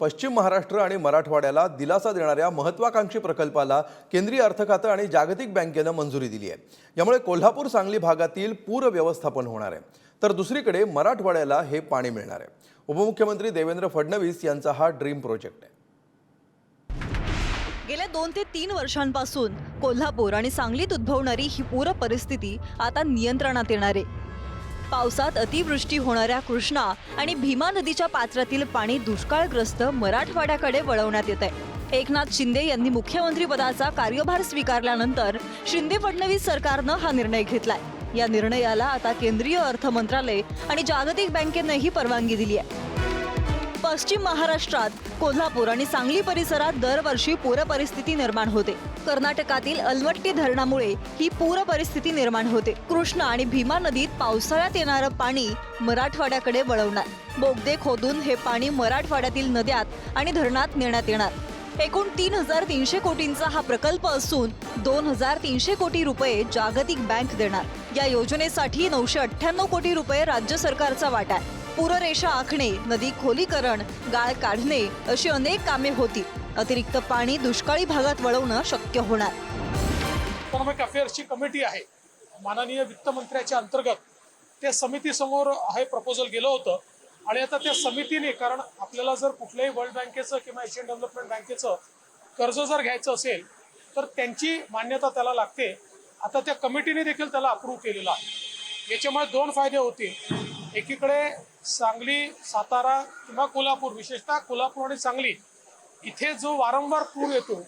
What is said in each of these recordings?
पश्चिम महाराष्ट्र आणि मराठवाड्याला दिलासा देणाऱ्या महत्वाकांक्षी प्रकल्पाला केंद्रीय अर्थ खातं आणि जागतिक बँकेनं मंजुरी दिली आहे. यामुळे कोल्हापूर सांगली भागातील पूर व्यवस्थापन होणार आहे. तर दुसरीकडे मराठवाड्याला हे पाणी मिळणार आहे. उपमुख्यमंत्री देवेंद्र फडणवीस यांचा हा ड्रीम प्रोजेक्ट आहे. गेल्या दोन ते तीन वर्षांपासून कोल्हापूर आणि सांगलीत उद्भवणारी ही पूर परिस्थिती आता नियंत्रणात येणार आहे. पावसात अतिवृष्टी होणाऱ्या कृष्णा आणि भीमा नदीच्या पात्रातील पाणी दुष्काळग्रस्त मराठवाड्याकडे वळवण्यात येत आहे एकनाथ शिंदे यांनी मुख्यमंत्री पदाचा कार्यभार स्वीकारल्यानंतर शिंदे फडणवीस सरकारनं हा निर्णय घेतलाय. या निर्णयाला आता केंद्रीय अर्थ मंत्रालय आणि जागतिक बँकेनंही परवानगी दिली आहे पश्चिम महाराष्ट्रात कोल्हापूर आणि सांगली परिसरात दरवर्षी पूर परिस्थिती निर्माण होते. कर्नाटकातील अलवट्टी धरणामुळे ही पूर परिस्थिती निर्माण होते. कृष्णा आणि भीमा नदीत पावसाळ्यात येणारं पाणी मराठवाड्याकडे वळवणार. बोगदे खोदून हे पाणी मराठवाड्यातील नद्यात आणि धरणात नेण्यात येणार. एकूण तीन हजार तीनशे कोटींचा हा प्रकल्प असून दोन हजार तीनशे कोटी रुपये जागतिक बँक देणार. या योजनेसाठी नऊशे अठ्ठ्याण्णव कोटी रुपये राज्य सरकारचा वाटा आहे. पूररेषा आखणे नदी खोलीकरण गाळ काढणे अशी अनेक कामे होती. अतिरिक्त पाणी दुष्काळी भागात वळवणं शक्य होणार. इकॉनॉमिक अफेअर्सची कमिटी आहे. माननीय वित्तमंत्र्याच्या अंतर्गत त्या समितीसमोर हे प्रपोजल गेलं होतं. आणि आता त्या समितीने कारण आपल्याला जर कुठल्याही वर्ल्ड बँकेचं किंवा एशियन डेव्हलपमेंट बँकेचं कर्ज जर घ्यायचं असेल तर त्यांची मान्यता त्याला लागते. आता त्या कमिटीने देखील त्याला अप्रूव्ह केलेला आहे. याच्यामुळे दोन फायदे होतील. एकीकडे सांगली सातारा किंवा कोल्हापूर विशेषतः कोल्हापूर आणि सांगली इथे जो वारंवार पूर येतो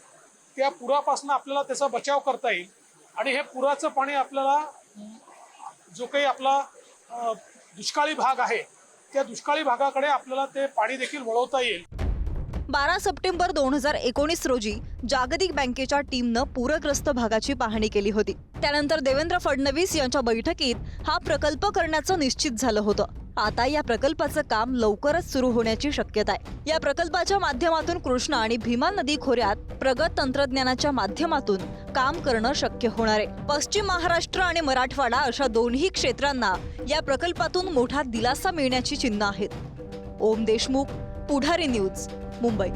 त्या पुरापासून आपल्याला त्याचा बचाव करता येईल. आणि हे पुराचं पाणी आपल्याला जो काही आपला दुष्काळी भाग आहे त्या दुष्काळी भागाकडे आपल्याला ते पाणी देखील वळवता येईल. बारा सप्टेंबर दोन हजार एकोणीस रोजी जागतिक बँकेच्या टीमनं पूरग्रस्त भागाची पाहणी केली होती. त्यानंतर देवेंद्र फडणवीस यांच्या बैठकीत हा प्रकल्प करण्याचं निश्चित झालं होतं. आता या प्रकल्पाचं काम लवकरच सुरू होण्याची शक्यता आहे. या प्रकल्पाच्या माध्यमातून कृष्णा आणि भीमा नदी खोऱ्यात प्रगत तंत्रज्ञानाच्या माध्यमातून काम करणं शक्य होणार आहे. पश्चिम महाराष्ट्र आणि मराठवाडा अशा दोन्ही क्षेत्रांना या प्रकल्पातून मोठा दिलासा मिळण्याची चिन्ह आहेत. ओम देशमुख पुढारी न्यूज मुंबई.